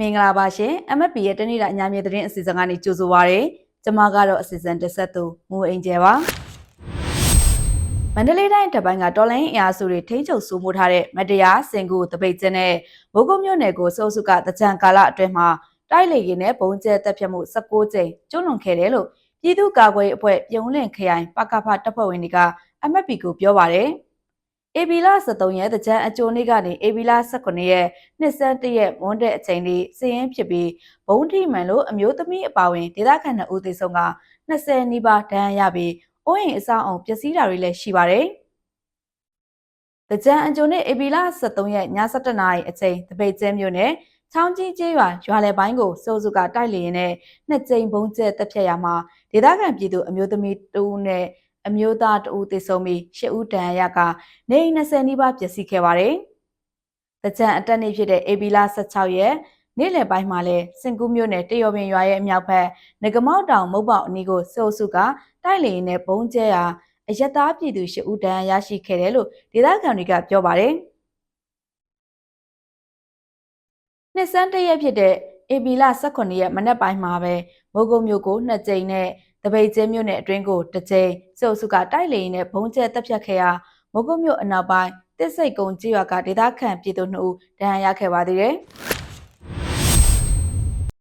မင်္ဂလာပါရှင် MFP ရဲ့တနေ့တာအညာမြေသတင်းအစီအစဉ်ကနေကြိုဆိုပါရစေကျွန်မကတော့အစီအစဉ်တစ်ဆက်သူမူအင်ကျဲပါမန္တလေးတိုင်းတပိုင်းကတော်လိုင်းအင်အားစုတွေထိန်းချုပ်စိုးမိုးထားတဲ့မတရားစင်ကူတပိတ်ကျင်းနဲ့ဘိုးကုန်းမြို့နယ်ကိုစိုးစုကတကြံကာလအတွင်းမှာတိုက်လေရင်နဲ့ဘုံကျဲတက်ဖြတ်မှု16ကြိမ်ကျွလွန်ခဲ့တယ်လို့ပြည်သူ့ကာကွယ်ရေးအဖွဲ့ပြုံးလင့်ခရိုင်ပကဖတပ်ဖွဲ့ဝင်တွေက MFP ကိုပြောပါတယ်။ AB လ23ရက်တကြံအကြိုနေ့ကနေ AB လ18ရက်နှစ်စန်းတရက်မွန်းတဲ့အချိန်လေးစည်ရင်ဖြစ်ပြီးဘုံထိမှန်လို့အမျိုးသမီးအပါဝင်ဒေသခံနှစ်ဦးသေဆုံးက20နီးပါးဒဏ်ရာရပြီးအိုးအိမ်အဆောက်အုံပျက်စီးတာတွေလည်းရှိပါတယ်။တကြံအကြိုနေ့ AB လ23ရက်ည7:00နာရီအချိန်တပိတ်ကျဲမြို့နယ်ချောင်းကြီးကျေးရွာရွာလယ်ပိုင်းကိုစိုးစုကတိုက်လေရင်နဲ့နှစ်ကြိမ်ဘုံကျဲတက်ဖြတ်ရမှာဒေသခံပြည်သူအမျိုးသမီးတူနဲ့ အမျိုးသားတဦးသေဆုံးပြီး၈ဦးဒဏ်ရာရကနေအိမ်20နီးပါးပျက်စီးခဲ့ပါတယ်။တကြံအတက်နေ့ဖြစ်တဲ့ဧပြီလ16ရက်နေ့လယ်ပိုင်းမှာလဲစင်ကူးမြို့နယ်တရော်ပင်ရွာရဲ့အမြောက်ဘက်ငကမောက်တောင်မုတ်ပေါအနီးကိုစိုးစုကတိုက်လေရင်နဲ့ဘုံကျဲရာအယက်သားပြည်သူ၈ဦးဒဏ်ရာရရှိခဲ့တယ်လို့ဒေသခံတွေကပြောပါတယ်။နှစ်စန်းတရက်ဖြစ်တဲ့ ဧပြီလ18ရက်မနက်ပိုင်းမှာပဲမိုးကုတ်မြို့ကိုနှစ်ကြိမ်နဲ့တပိတ်ကျဲမြို့နယ်အတွင်းကိုတစ်ကြိမ်စုစုကတိုက်လေရင်နဲ့ဘုံကျဲတက်ဖြတ်ခဲ့ရာမိုးကုတ်မြို့အနောက်ပိုင်းတစ်စိတ်ကုန်းကြေးရွာကဒေသခံပြည်သူ2ဦးဒဏ်ရာရခဲ့ပါသေးတယ်။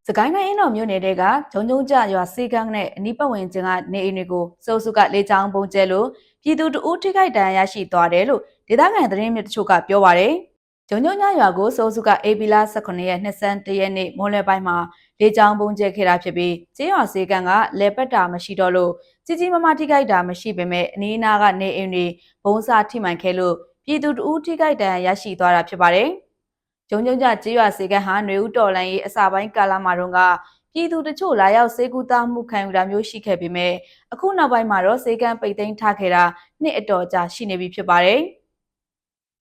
စကိုင်းတိုင်းအင်းတော်မြို့နယ်တဲကဂျုံဂျုံကြရွာစေကန်းနဲ့အနီးပတ်ဝန်းကျင်ကနေအိမ်တွေကိုစုစုကလေချောင်းပုံကျဲလို့ပြည်သူ2ဦးထိခိုက်ဒဏ်ရာရရှိသွားတယ်လို့ဒေသခံသတင်းမြစ်တချို့ကပြောပါရယ်။ ဂျုံညုံညရွာကိုစိုးစုကအေဘီလာ18ရက်နှစ်စန်းတရက်နေ့မွန်းလွဲပိုင်းမှာလေကြောင်းပုံကျဲခဲ့တာဖြစ်ပြီးကျေးရွာစေကန်ကလေပတ်တာမရှိတော့လို့ကြီးကြီးမားမားထိခိုက်တာမရှိပေမဲ့အနီးအနားကနေအိမ်တွေဘုံစာထိမှန်ခဲ့လို့ပြည်သူတဦးထိခိုက်ဒဏ်ရာရရှိသွားတာဖြစ်ပါတယ်။ဂျုံညုံညကျေးရွာစေကန်ဟာຫນွေဦးတော်လန်ရေးအစာပိုင်းကာလမှာတော့ကပြည်သူတချို့လာရောက်စေကူတာမှုခံယူတာမျိုးရှိခဲ့ပေမဲ့အခုနောက်ပိုင်းမှာတော့စေကန်ပိတ်သိမ်းထားခဲ့တာနှစ်အတော်ကြာရှိနေပြီဖြစ်ပါတယ်။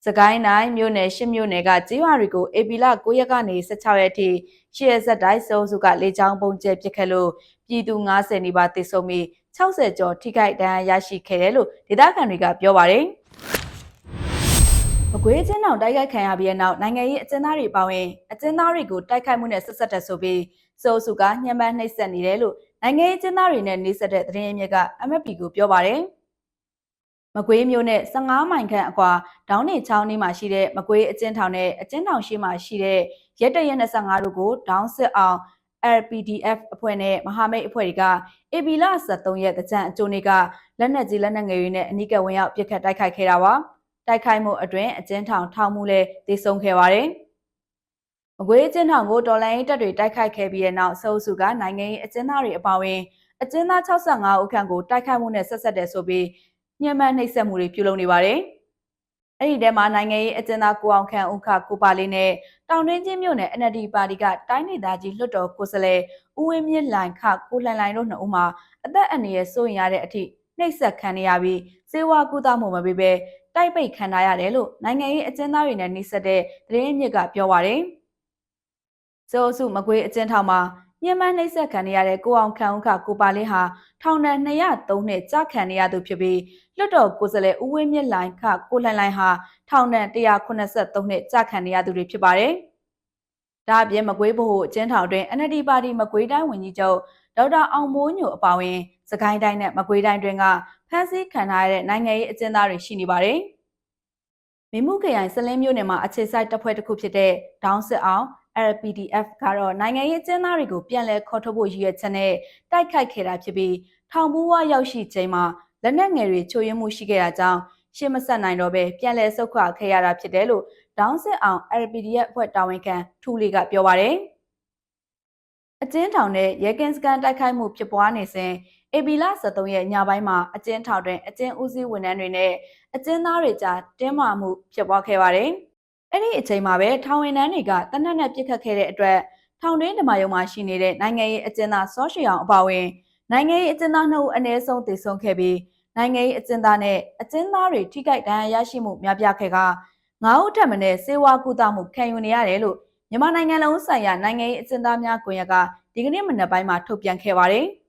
စကိုင်းတိုင်းမြို့နယ်ရှစ်မြို့နယ်ကကြေးရွာတွေကိုအေပီလ9ရက်ကနေ16ရက်ထိရှစ်ရက်ဆက်တိုင်းစုံစုကလေကြောင်းပုံကျဲပစ်ခတ်လို့ပြည်သူ90နီးပါးသေဆုံးပြီး60ကျော်ထိခိုက်ဒဏ်ရာရရှိခဲ့တယ်လို့ဒေသခံတွေကပြောပါတယ်။မကွေးချင်းအောင်တိုက်ခိုက်ခံရပြီးတဲ့နောက်နိုင်ငံရေးအကျဉ်းသားတွေပါဝင်အကျဉ်းသားတွေကိုတိုက်ခိုက်မှုနဲ့ဆက်ဆက်တဲ့ဆိုပြီးစိုးစုကညှဉ်းပန်းနှိပ်စက်နေတယ်လို့နိုင်ငံရေးအကျဉ်းသားတွေနဲ့နှိပ်စက်တဲ့သတင်းအမြစ်က MFP ကိုပြောပါတယ်။ မကွေးမြို့နဲ့15မိုင်ခန့်အကွာဒေါင်းနေချောင်းနီးမှာရှိတဲ့မကွေးအကျဉ်းထောင်နဲ့အကျဉ်းထောင်ရှိမှာရှိတဲ့ရက်တရက်25တို့ကိုဒေါင်းစစ်အောင် RPDF အဖွဲ့နဲ့မဟာမိတ်အဖွဲ့တွေက AB လ23ရက်တကြံအကျိုးနေ့ကလက်နက်ကြီးလက်နက်ငယ်တွေနဲ့အနီးကပ်ဝင်ရောက်ပစ်ခတ်တိုက်ခိုက်ခဲ့တာပါတိုက်ခိုက်မှုအတွင်းအကျဉ်းထောင်ထောင်မှုလည်းတည်ဆုံခဲ့ပါတယ်မကွေးအကျဉ်းထောင်ကိုတော်လိုင်းတပ်တွေတိုက်ခိုက်ခဲ့ပြီးတဲ့နောက်ဆိုစုကနိုင်ငံရေးအကျဉ်းသားတွေအပါအဝင်အကျဉ်းသား65ဦးခန့်ကိုတိုက်ခိုက်မှုနဲ့ဆက်ဆက်တဲ့ဆိုပြီး ညှဉ်းပန်းနှိပ်စက်မှုတွေပြုလုပ်နေပါတယ်။အဲ့ဒီထဲမှာနိုင်ငံရေးအကျဉ်းသားကိုအောင်ခန့်ဦးခကိုပါလေးနဲ့တောင်တွင်းချင်းမြို့နယ် NLD ပါတီကတိုင်းဒေသကြီးလွှတ်တော်ကိုယ်စားလှယ်ဦးဝင်းမြင့်လိုင်ခကိုလှန်လိုင်တို့နှစ်ဦးမှာအသက်အန္တရာယ်စိုးရင်ရတဲ့အထိနှိပ်စက်ခံရပြီးစေဝါကုသမှုမပေးဘဲတိုက်ပိတ်ခံထားရတယ်လို့နိုင်ငံရေးအကျဉ်းသားတွေနဲ့နှိစက်တဲ့သတင်းအမြစ်ကပြောပါရယ်။စိုးစုမကွေးအကျဉ်းထောင်မှာ ညှဉ်းပန်းနှိပ်စက်ခံရတဲ့ကိုအောင်ခန့်ဦးခကိုပါလင်းဟာထောင်ဒဏ်203နှစ်ကြာခံရသူဖြစ်ပြီးလွတ်တော်ကိုယ်စားလှယ်ဦးဝင်းမြင့်လိုင်ခကိုလှန်လိုင်ဟာထောင်ဒဏ်183နှစ်ကြာခံရသူတွေဖြစ်ပါတယ်။ဒါအပြင်မကွေးဘို့အကျဉ်းထောင်တွင် NLD ပါတီမကွေးတိုင်းဝန်ကြီးချုပ်ဒေါက်တာအောင်မိုးညိုအပါအဝင်စကိုင်းတိုင်းနဲ့မကွေးတိုင်းတွင်ကဖမ်းဆီးခံထားရတဲ့နိုင်ငံရေးအကျဉ်းသားတွေရှိနေပါတယ်။မိမှုခရိုင်စလင်းမြို့နယ်မှာအခြေစိုက်တပ်ဖွဲ့တစ်ခုဖြစ်တဲ့ဒေါင်းစစ်အောင် LPDF ကတော့နိုင်ငံရေးကျင်းသားတွေကိုပြန်လည်ခေါ်ထုတ်ဖို့ရည်ရွယ်ချက်နဲ့တိုက်ခိုက်ခဲ့တာဖြစ်ပြီးထောင်ဘူးဝရောက်ရှိချိန်မှာလက်နက်ငယ်တွေချိုးယွင်းမှုရှိခဲ့တာကြောင့်ရှေ့မဆက်နိုင်တော့ပဲပြန်လည်ဆုတ်ခွာခဲ့ရတာဖြစ်တယ်လို့ဒေါင်းစစ်အောင် LPDF အဖွဲ့တာဝန်ခံထူလီကပြောပါတယ်အကျဉ်းထောင်နဲ့ရဲကင်းစကန်တိုက်ခိုက်မှုဖြစ်ပွားနေစဉ်အေဘီလာ73ရက်ညပိုင်းမှာအကျဉ်းထောင်တွင်အကျဉ်းဦးစီးဝန်ထမ်းတွေနဲ့အကျဉ်းသားတွေကြားတင်းမာမှုဖြစ်ပွားခဲ့ပါတယ်။ အဲ့ဒီအချိန်မှာပဲထောင်ဝင်နှန်းတွေကတနက်နဲ့ပြစ်ခတ်ခဲ့တဲ့အတွက်ထောင်တွင်းဓမ္မယုံမှာရှိနေတဲ့နိုင်ငံရေးအကျဉ်းသားစောရှိအောင်အပါအဝင်နိုင်ငံရေးအကျဉ်းသားနှုတ်အ ਨੇ ဆုံးတည်ဆုံခဲ့ပြီးနိုင်ငံရေးအကျဉ်းသားနဲ့အကျဉ်းသားတွေထိခိုက်ဒဏ်ရာရရှိမှုများပြားခဲ့ကငါးဦးထက်မနည်းစေဝါကုသမှုခံယူနေရတယ်လို့မြန်မာနိုင်ငံလုံးဆိုင်ရာနိုင်ငံရေးအကျဉ်းသားများကွန်ရက်ကဒီကနေ့မနက်ပိုင်းမှာထုတ်ပြန်ခဲ့ပါတယ်။